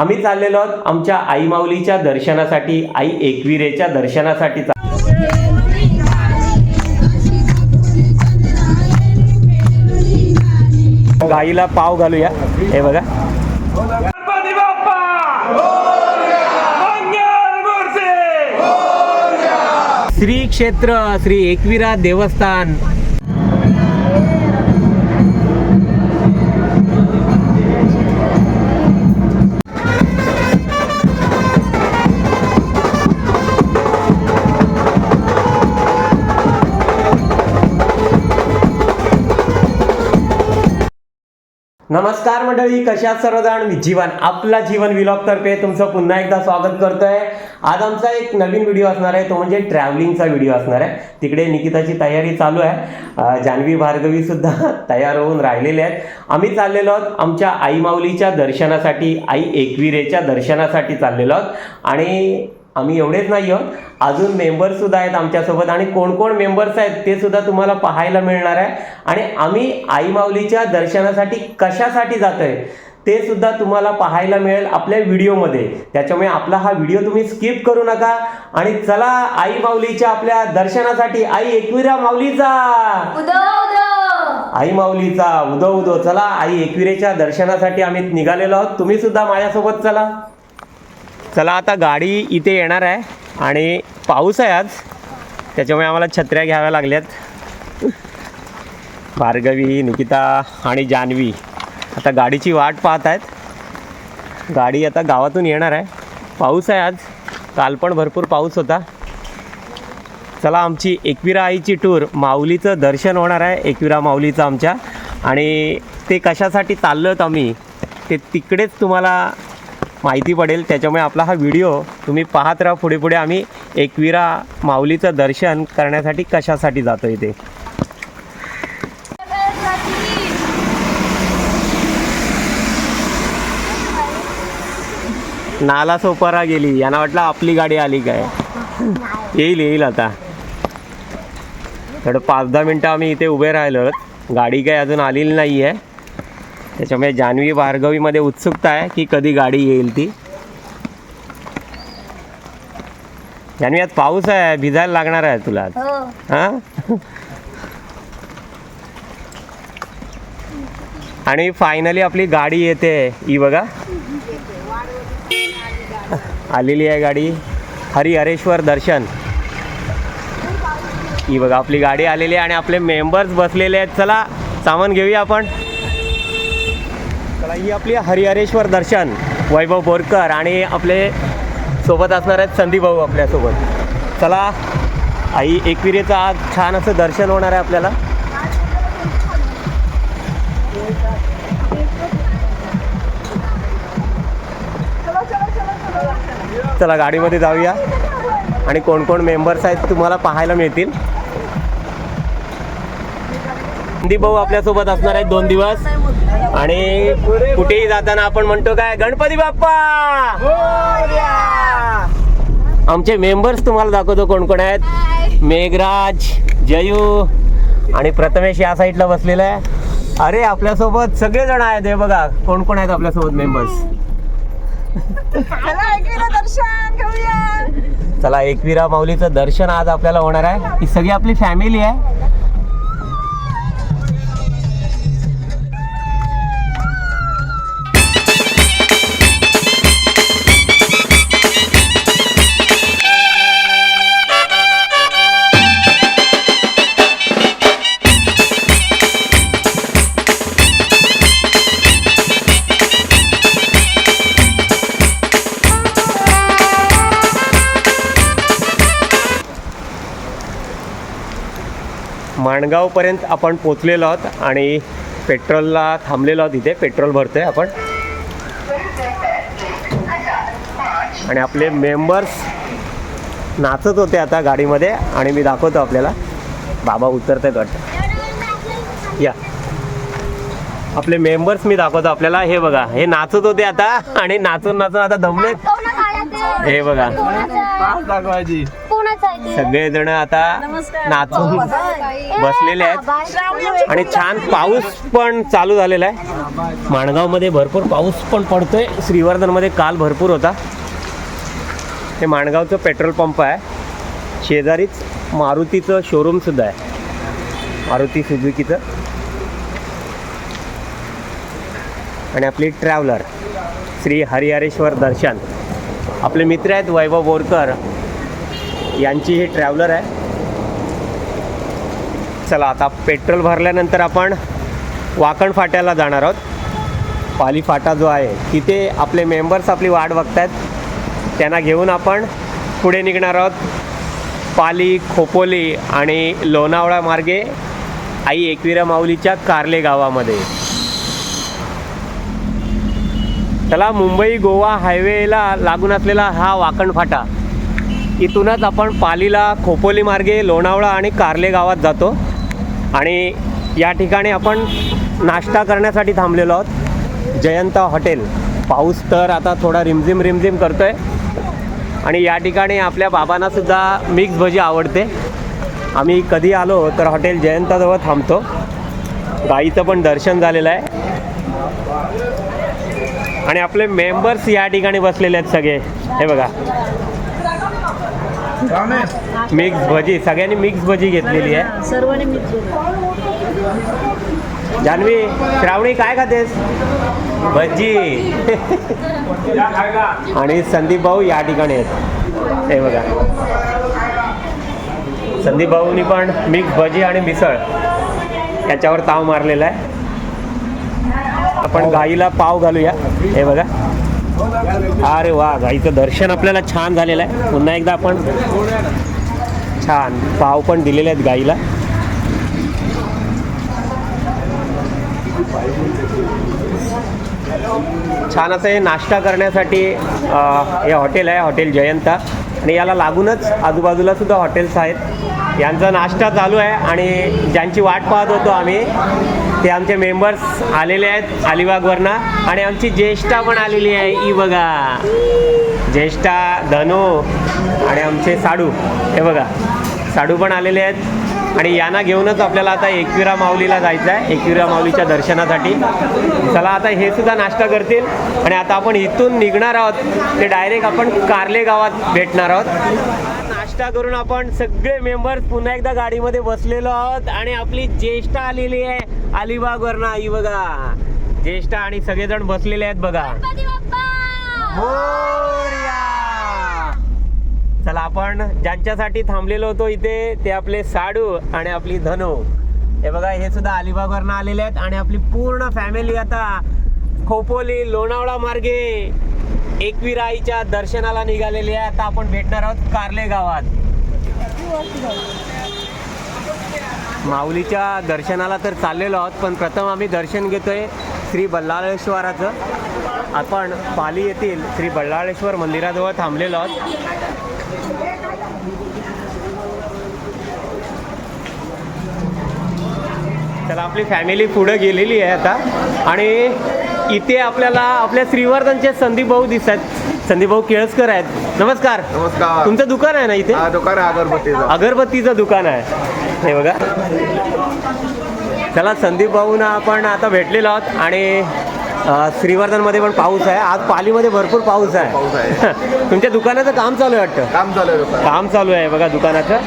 आम्ही चाललेलो आहोत आमच्या आई माऊलीच्या दर्शनासाठी आई एकविरेच्या दर्शनासाठी गाईला पाव घालूया. हे बघा. श्री क्षेत्र श्री एकविरा देवस्थान. नमस्कार मंडळी कशात सर्वजण? जीवन आपला जीवन विलॉग तर्फे तुमचं पुन्हा एकदा स्वागत करतोय. आज आमचा एक नवीन व्हिडिओ असणार आहे तो म्हणजे ट्रॅव्हलिंगचा व्हिडिओ असणार आहे. तिकडे निकिताची तयारी चालू आहे. जान्हवी भार्गवी सुद्धा तयार होऊन राहिलेले आहेत. आम्ही चाललेलो आहोत आमच्या आई माऊलीच्या दर्शनासाठी आई एकविरेच्या दर्शनासाठी चाललेलो आहोत. आणि आम्ही एवढेच नाही आहोत. अजून मेंबर्स सुद्धा आहेत आमच्यासोबत आणि कोण कोण मेंबर्स आहेत ते सुद्धा तुम्हाला पाहायला मिळणार आहे. आणि आम्ही आई माऊलीच्या दर्शनासाठी कशासाठी जातोय ते सुद्धा तुम्हाला पाहायला मिळेल आपल्या व्हिडिओमध्ये. त्याच्यामुळे आपला हा व्हिडिओ तुम्ही स्किप करू नका आणि चला आई माऊलीच्या आपल्या दर्शनासाठी आई एकविरा माऊलीचा. आई माऊलीचा उदो उदो. चला आई एकविरेच्या दर्शनासाठी आम्ही निघालेलो आहोत. तुम्ही सुद्धा माझ्यासोबत चला. चला आता गाडी इथे येणार आहे आणि पाऊस आहे आज. त्याच्यामुळे आम्हाला छत्र्या घ्याव्या लागल्यात. भार्गवी निकिता आणि जान्हवी आता गाडीची वाट पाहत आहेत. गाडी आता गावातून येणार आहे. पाऊस आहे आज. काल पण भरपूर पाऊस होता. चला आमची एकविरा आईची टूर माऊलीचं दर्शन होणार आहे. एकविरा माऊलीचं आमच्या. आणि ते कशासाठी चाललो आहोत आम्ही ते तिकडेच तुम्हाला माहिती पडेल. त्याच्यामुळे आपला हा व्हिडिओ तुम्ही पाहत राहा. पुढे पुढे आम्ही एकविरा माऊलीचं दर्शन करण्यासाठी कशासाठी जातो इथे नाला सोपारा गेली. यांना वाटलं आपली गाडी आली काय? येईल येईल आता. थोडं पाच दहा मिनटं आम्ही इथे उभे राहिलो गाडी काय अजून आलेली नाही आहे त्याच्यामुळे जान्हवी भार्गवीमध्ये उत्सुकता आहे की कधी गाडी येईल ती. जान्हवी आज पाऊस आहे भिजायला लागणार आहे तुला. हो. हां? आणि फायनली आपली गाडी येते. ही बघा. आलेली आहे गाडी. हरिहरेश्वर दर्शन. ही बघा आपली गाडी आलेली आहे आणि आपले मेंबर्स बसलेले आहेत. चला सामान घेऊया आपण. ही आपली हरिहरेश्वर दर्शन वैभव बोरकर आणि आपले सोबत असणार आहेत संदीप भाऊ आपल्यासोबत. चला आई एकविरेचं आज छान असं दर्शन होणार आहे आपल्याला. चला गाडीमध्ये जाऊया. आणि कोण कोण मेंबर्स आहेत तुम्हाला पाहायला मिळतील. संदीप भाऊ आपल्यासोबत असणार आहेत दोन दिवस. आणि कुठेही जाताना आपण म्हणतो काय गणपती बाप्पा! आमचे मेंबर्स तुम्हाला दाखवतो कोण कोण आहेत. मेघराज जयू आणि प्रथमेश या साईडला बसलेला आहे. अरे आपल्यासोबत सगळे जण आहेत. हे बघा कोण कोण आहेत आपल्यासोबत मेंबर्स चला एकविरा माऊलीचं दर्शन आज आपल्याला होणार आहे. ही सगळी आपली फॅमिली आहे. माणगावपर्यंत आपण पोचलेलो आहोत आणि पेट्रोलला थांबलेलो आहोत इथे. पेट्रोल भरतोय आपण. आणि आपले मेंबर्स नाचत होते आता गाडीमध्ये आणि मी दाखवतो आपल्याला. बाबा उतरत आहेत वाटतं. या. आपले मेंबर्स मी दाखवतो आपल्याला. हे बघा हे नाचत होते आता आणि नाचून नाचून आता दमलेत. हे बघा. सगळेजण आता नाचून बसलेले आहेत. आणि छान पाऊस पण चालू झालेला आहे. माणगावमध्ये भरपूर पाऊस पण पडतोय. श्रीवर्धनमध्ये काल भरपूर होता. हे माणगावचं पेट्रोल पंप आहे. शेजारीच मारुतीचं शोरूम सुद्धा आहे. मारुती सुझुकीचं. आणि आपली ट्रॅव्हलर श्री हरिहरेश्वर दर्शन. आपले मित्र आहेत वैभव बोरकर. यांची ही ट्रॅव्हलर आहे. चला आता पेट्रोल भरल्यानंतर आपण वाकण फाट्याला जाणार आहोत. पाली फाटा जो आहे तिथे आपले मेंबर्स आपली वाट बघतायत. त्यांना घेऊन आपण पुढे निघणार आहोत. पाली खोपोली आणि लोणावळा मार्गे आई एकविरा माऊलीच्या कार्ले गावामध्ये. त्याला मुंबई गोवा हायवेला लागून असलेला हा वाकण फाटा. इथूनच आपण पालीला खोपोली मार्गे लोणावळा आणि कार्ले गावात जातो. आणि या ठिकाणी आपण नाश्ता करण्यासाठी थांबलेलो आहोत. जयंता हॉटेल. पाऊस तर आता थोडा रिमझिम रिमझिम आहे आणि या ठिकाणी आपल्या बाबांनासुद्धा मिक्स भजी आवडते. आम्ही कधी आलो तर हॉटेल जयंताजवळ थांबतो. गाईचं पण दर्शन झालेलं आहे. आणि आपले मेंबर्स या ठिकाणी बसलेले आहेत सगळे. हे बघा. मिक्स भजी सगळ्यांनी मिक्स भजी घेतलेली आहे. सर्वांनी मिळून जान्हवी श्रावणी काय खातेस? भजी. आणि संदीप भाऊ या ठिकाणी आहेत. हे बघा. संदीप भाऊनी पण मिक्स भजी आणि मिसळ याच्यावर ताव मारलेला आहे. आपण गाईला पाव घालूया. हे बघा. अरे वा गाईचं दर्शन आपल्याला छान झालेलं आहे. पुन्हा एकदा आपण छान पाव पण दिलेले आहेत गाईला. छान असं हे नाश्ता करण्यासाठी हे हॉटेल आहे हॉटेल जयंता. आणि याला लागूनच आजूबाजूला सुद्धा हॉटेल्स आहेत. यांचा नाश्ता चालू आहे आणि ज्यांची वाट पाहत होतो आम्ही ते आमचे मेंबर्स आलेले आहेत अलिबागवरनं. आणि आमची ज्येष्ठा पण आलेली आहे ई बघा. ज्येष्ठा धनो आणि आमचे साडू. हे बघा साडू पण आलेले आहेत. आणि यांना घेऊनच आपल्याला आता एकविरा माऊलीला जायचं आहे एकविरा माऊलीच्या दर्शनासाठी. चला आता हे सुद्धा नाश्ता करतील. आणि आता आपण इथून निघणार आहोत. ते डायरेक्ट आपण कार्ले गावात भेटणार आहोत. नाश्ता करून आपण सगळे मेंबर्स पुन्हा एकदा गाडीमध्ये बसलेलो आहोत. आणि आपली ज्येष्ठा आलेली आहे. अलिबागवरनं आई बघा. ज्येष्ठा आणि सगळेजण बसलेले आहेत बघा. मोरया! चला आपण ज्यांच्यासाठी थांबलेलो होतो इथे ते आपले साडू आणि आपली धनू. हे बघा हे सुद्धा अलिबागवरनं आलेले आहेत आणि आपली पूर्ण फॅमिली आता खोपोली लोणावळा मार्गे एकविराईच्या दर्शनाला निघालेली आहे. आता आपण भेटणार आहोत कार्ले गावात. माऊलीच्या दर्शनाला तर चाललेलो आहोत पण प्रथम आम्ही दर्शन घेतोय श्री बल्लाळेश्वराचं. आपण पाली येथील श्री बल्लाळेश्वर मंदिराजवळ थांबलेलो आहोत. त्याला आपली फॅमिली पुढं गेलेली आहे आता. आणि इथे आपल्याला आपल्या श्रीवर्धनचे संदीप भाऊ दिसत आहेत. संदीप भाऊ केळसकर आहेत. नमस्कार. नमस्कार. तुमचं दुकान आहे ना इथे? दुकान आहे अगरबत्तीचं. अगरबत्तीचं दुकान आहे. हे बघा. चला संदीप भाऊना आपण आता भेटलेलो आहोत. आणि श्रीवर्धनमध्ये पण पाऊस आहे. आज पालीमध्ये भरपूर पाऊस आहे. पाऊस आहे. तुमच्या दुकानाचं काम चालू आहे वाटतं? काम चालू आहे काम चालू आहे बघा दुकानाचं.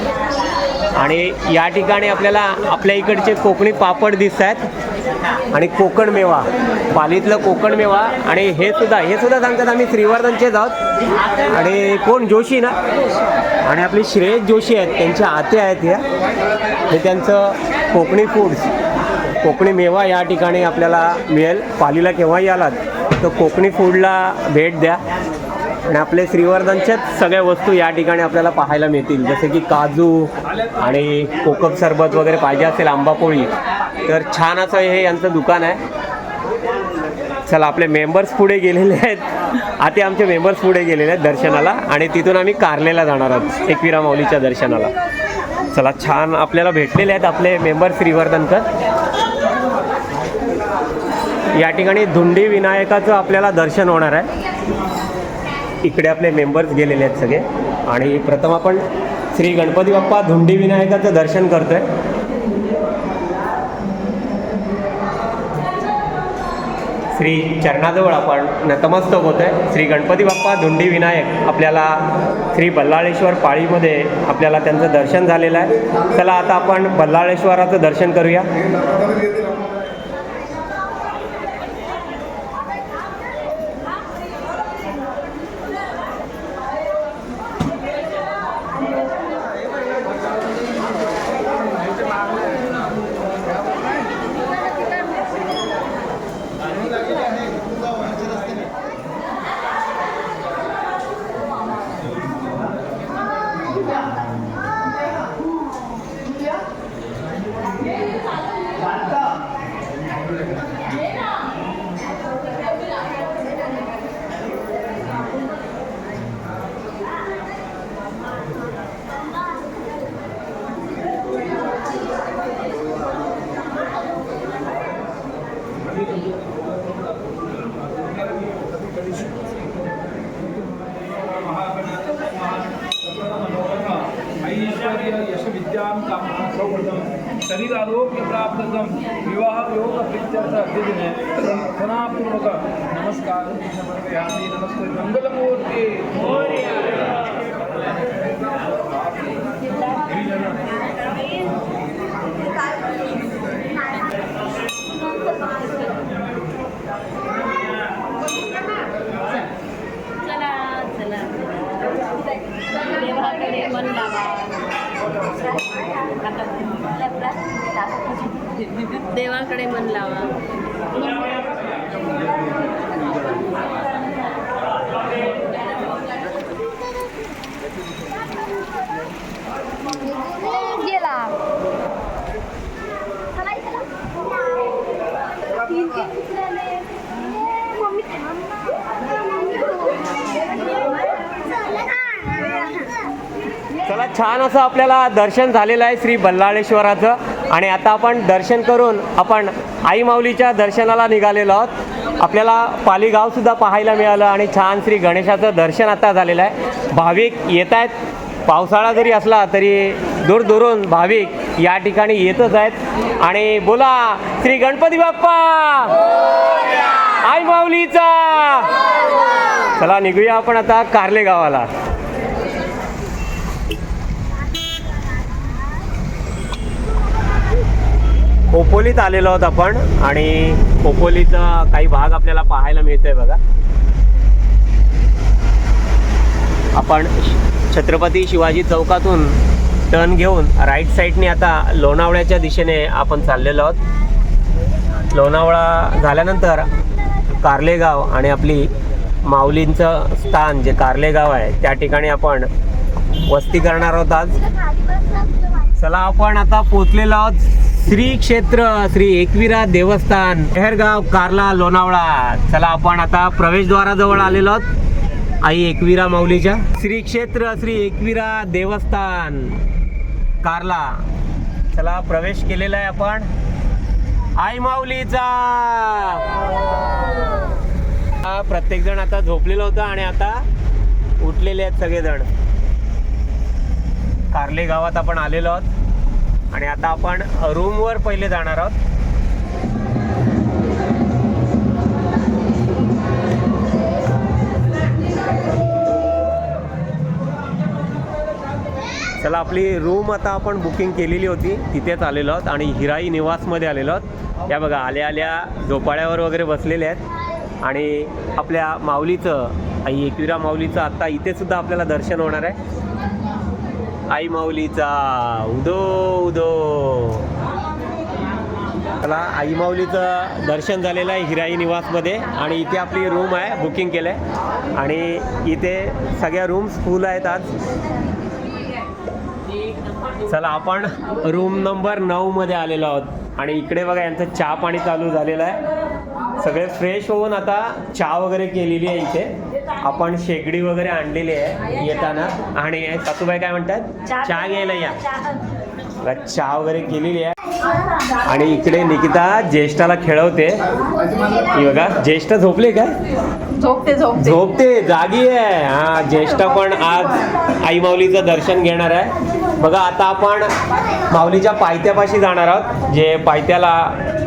आणि या ठिकाणी आपल्याला आपल्या इकडचे कोकणी पापड दिसत आहेत. आणि कोकण मेवा. पालीतलं कोकण मेवा. आणि हे सुद्धा हे सुद्धा सांगतात आम्ही श्रीवर्धनचेच आहोत. आणि कोण? जोशी ना? आणि आपली श्रेयस जोशी आहेत. त्यांच्या आते आहेत ह्या हे त्यांचं कोकणी फूड्स कोकणी मेवा या ठिकाणी आपल्याला मिळेल. पालीला केव्हाही आलात तर कोकणी फूडला भेट द्या. आणि आपले श्रीवर्धनच्याच सगळ्या वस्तू या ठिकाणी आपल्याला पाहायला मिळतील. जसे की काजू आणि कोकम सरबत वगैरे पाहिजे असेल आंबापोळी तर छान असं हे यांचं दुकान आहे. चला आपले मेंबर्स पुढे गेलेले आहेत. आता आमचे मेंबर्स पुढे गेलेले आहेत दर्शनाला आणि तिथून आम्ही कारलेला जाणार आहोत एकविरा माऊलीच्या दर्शनाला. चला छान आपल्याला भेटलेले आहेत आपले मेंबर श्रीवर्धनकर. या ठिकाणी धुंडी विनायकाचं आपल्याला दर्शन होणार आहे. इकडे आपले मेंबर्स गेलेले आहेत सगळे. आणि प्रथम आपण श्री गणपती बाप्पा धुंडी विनायकाचं दर्शन करतोय. श्री चरणाजवळ आपण नतमस्तक होत आहे श्री गणपती बाप्पा धुंडी विनायक आपल्याला श्री बल्लाळेश्वर पाळीमध्ये आपल्याला त्यांचं दर्शन झालेलं आहे. चला आता आपण बल्लाळेश्वराचं दर्शन करूया. चला छान असं आपल्याला दर्शन झालेलं आहे श्री बल्लाळेश्वराचं. आणि आता आपण दर्शन करून आपण आई माऊलीच्या दर्शनाला निघालेलो आहोत. आपल्याला पालीगावसुद्धा पाहायला मिळालं आणि छान श्री गणेशाचं दर्शन आता झालेलं आहे. भाविक येत आहेत. पावसाळा जरी असला तरी दूरदूरून भाविक या ठिकाणी येतच आहेत. आणि बोला श्री गणपती बाप्पा! आई माऊलीचा! चला निघूया आपण आता कार्ले गावाला. खोपोलीत आलेलो आहोत आपण आणि खोपोलीचा काही भाग आपल्याला पाहायला मिळतोय बघा. आपण छत्रपती शिवाजी चौकातून टर्न घेऊन राईट साईडने आता लोणावळ्याच्या दिशेने आपण चाललेलो आहोत. लोणावळा झाल्यानंतर कारलेगाव आणि आपली माऊलींचं स्थान जे कारलेगाव आहे त्या ठिकाणी आपण वस्ती करणार आहोत आज. चला आपण आता पोचलेलो आहोत श्री क्षेत्र श्री एकविरा देवस्थान मेहरगाव कार्ला लोणावळा. चला आपण आता प्रवेशद्वाराजवळ आलेलो आहोत. आई एकविरा माऊलीच्या. श्री क्षेत्र श्री एकविरा देवस्थान कारला. चला प्रवेश केलेला आहे आपण. आई माऊलीचा. प्रत्येक जण आता झोपलेलं होतं आणि आता उठलेले आहेत सगळेजण. कार्ले गावात आपण आलेलो आहोत. आणि आता आपण रूमवर पहिले जाणार आहोत. चला आपली रूम आता आपण बुकिंग केलेली होती. तिथेच आलेलो आहोत आणि हिराई निवासमध्ये आलेलो आहोत. या बघा आल्या आल्या झोपाळ्यावर वगैरे बसलेले आहेत. आणि आपल्या माऊलीचं आई एकविरा माऊलीचं आत्ता इथे सुद्धा आपल्याला दर्शन होणार आहे. आई माऊलीचा. उदो उदो. चला आई माऊलीचं दर्शन झालेलं आहे हिराई निवासमध्ये आणि इथे आपली रूम आहे बुकिंग केलं आहे आणि इथे सगळ्या रूम्स फुल आहेत आज. चला आपण रूम नंबर नऊमध्ये आलेलो आहोत. आणि इकडे बघा यांचं चहा पाणी चालू झालेलं आहे. सगळे फ्रेश होऊन आता चहा वगैरे केलेली आहे इथे. आपण शेगडी वगैरे आणलेली आहे येताना. आणि सासूबाई काय म्हणतात? चहा घ्यायला या. चहा. वगैरे केलेली आहे. आणि इकडे निकिता ज्येष्ठाला खेळवते. ही बघा ज्येष्ठ झोपले काय झोपते झोपते. झोपते जागी आहे. हा ज्येष्ठ पण आज आई माऊलीचं दर्शन घेणार आहे. बघा आता आपण माऊलीच्या पायथ्यापाशी जाणार आहोत. जे पायथ्याला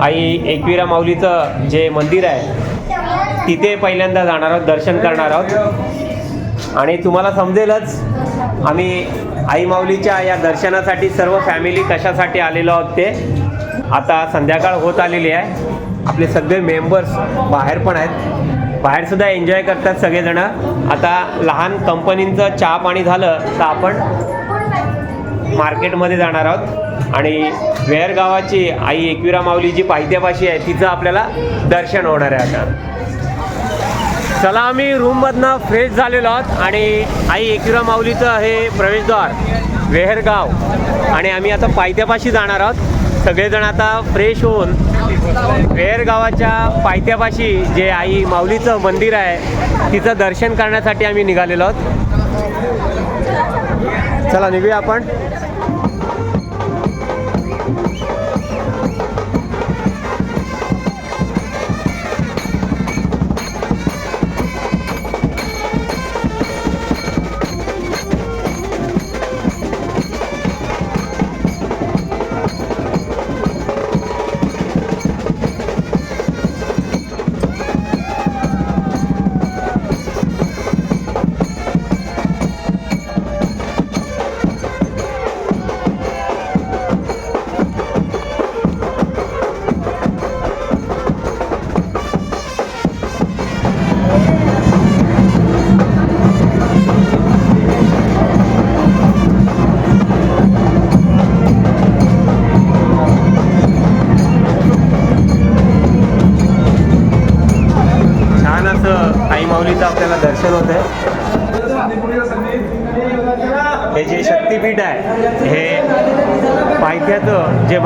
आई एकविरा माऊलीचं जे मंदिर आहे तिथे पहिल्यांदा जाणार आहोत दर्शन करणार आहोत. आणि तुम्हाला समजेलच आम्ही आई माऊलीच्या या दर्शनासाठी सर्व फॅमिली कशासाठी आलेलो आहोत ते. आता संध्याकाळ होत आलेली आहे. आपले सगळे मेंबर्स बाहेर पण आहेत. बाहेरसुद्धा एन्जॉय करतात सगळेजण. आता लहान कंपनींचं चहा पाणी झालं तर आपण मार्केटमध्ये जाणार आहोत. आणि वेअर गावाची आई एकविरा माऊली जी पाहित्यापाशी आहे तिचं आपल्याला दर्शन होणार आहे आता. चला आम्ही रूममधनं फ्रेश झालेलो आहोत आणि आई एकविरा माऊलीचं हे प्रवेशद्वार वेहरगाव. आणि आम्ही आता पायथ्यापाशी जाणार आहोत. सगळेजण आता फ्रेश होऊन वेहरगावाच्या पायथ्यापाशी जे आई माऊलीचं मंदिर आहे तिचं दर्शन करण्यासाठी आम्ही निघालेलो आहोत. चला निघूया आपण.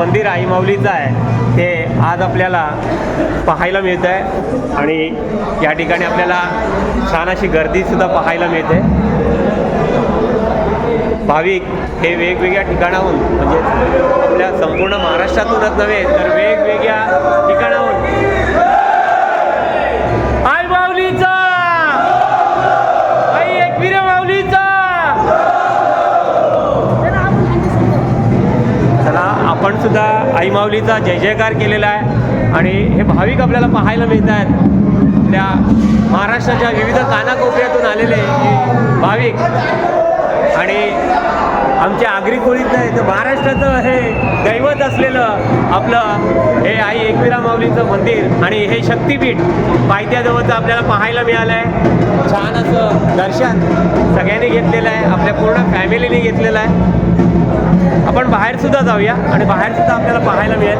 मंदिर आई माऊलीचं आहे ते आज आपल्याला पाहायला मिळतं आहे आणि या ठिकाणी आपल्याला छान अशी गर्दीसुद्धा पाहायला मिळते. भाविक हे वेगवेगळ्या ठिकाणाहून म्हणजे आपल्या संपूर्ण महाराष्ट्रातूनच नव्हे तर वेगवेगळ्या ठिकाणाहून सुद्धा आई माऊलीचा जय जयकार केलेला आहे. आणि हे भाविक आपल्याला पाहायला मिळत आहेत त्या महाराष्ट्राच्या विविध कानाकोपऱ्यातून आलेले हे भाविक. आणि आमच्या आगरी कोळीत नाही तर महाराष्ट्राचं हे दैवत असलेलं आपलं हे आई एकविरा माऊलीचं मंदिर आणि हे शक्तिपीठ पायथ्याजवळचं आपल्याला पाहायला मिळालं आहे छान असं दर्शन सगळ्यांनी घेतलेलं आहे. आपल्या पूर्ण फॅमिलीने घेतलेलं आहे. आपण बाहेरसुद्धा जाऊया आणि बाहेरसुद्धा आपल्याला पाहायला मिळेल.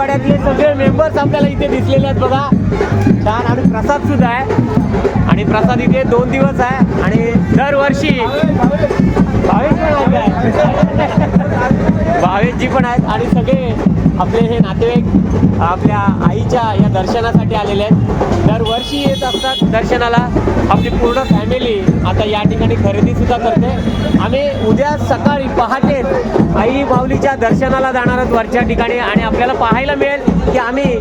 राजवाड्यातले सगळे मेंबर्स आपल्याला इथे दिसलेले आहेत बघा. छान आणि प्रसाद सुद्धा आहे. आणि प्रसाद इथे दोन दिवस आहे आणि दरवर्षी भावेश पण आहेत. भावेशजी पण आहेत आणि सगळे आपले हे नातेवाईक आपल्या आईच्या या दर्शनासाठी आलेले आहेत. दरवर्षी येत असतात दर्शनाला. आपली पूर्ण फॅमिली आता या ठिकाणी खरेदी सुद्धा करते. आम्ही उद्या सकाळी पहाटे आई माऊलीच्या दर्शनाला जाणार आहोत वरच्या ठिकाणी आणि आपल्याला पाहायला मिळेल की आम्ही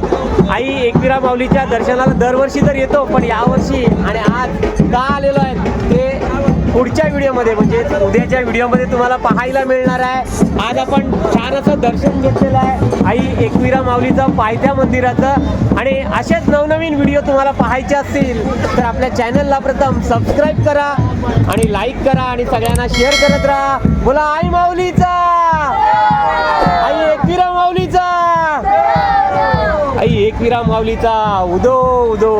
आई एकविरा माऊलीच्या दर्शनाला दरवर्षी तर येतो पण यावर्षी आणि आज का आलेलो आहे पुढच्या व्हिडिओमध्ये म्हणजे उद्याच्या व्हिडिओमध्ये तुम्हाला पाहायला मिळणार आहे. आज आपण छान असं दर्शन घेतलेलं आहे. आई एकविरा माऊलीचं पायथ्या मंदिराचं. आणि असेच नवनवीन व्हिडिओ तुम्हाला पाहायचे असतील तर आपल्या चॅनलला प्रथम सबस्क्राईब करा आणि लाईक करा आणि सगळ्यांना शेअर करत राहा. बोला आई माऊलीचा! आई एकविरा माऊलीचा! आई एकविरा माऊलीचा! उदो उदो.